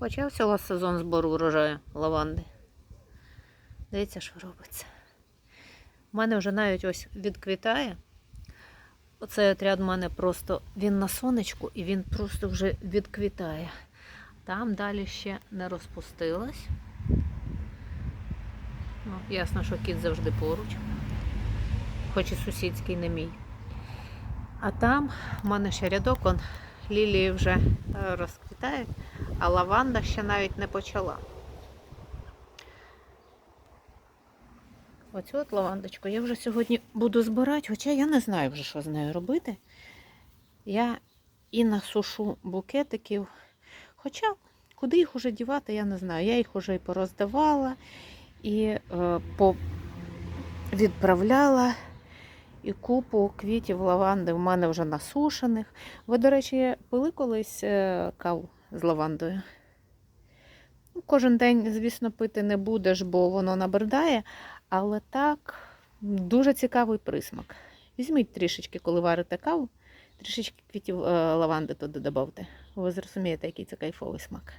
Почався у вас сезон збору урожаю лаванди. Дивіться, що робиться. У мене вже навіть ось відквітає. Оцей отряд у мене просто він на сонечку і він просто вже відквітає. Там далі ще не розпустилась. Ну, ясно, що кіт завжди поруч. Хоч і сусідський не мій. А там в мене ще рядок, он, лілії вже е, розквітають, а лаванда ще навіть не почала. Оцю от лавандочку я вже сьогодні буду збирати, хоча я не знаю вже, що з нею робити. Я і насушу букетиків. Хоча куди їх уже дівати, я не знаю. Я їх уже і пороздавала, і е, по... відправляла. І купу квітів лаванди в мене вже насушених. Ви, до речі, пили колись е, каву з лавандою? Ну, Кожен день, звісно, пити не будеш, бо воно набридає. Але так, дуже цікавий присмак. Візьміть трішечки, коли варите каву, трішечки квітів е, лаванди туди додавте. Ви зрозумієте, який це кайфовий смак.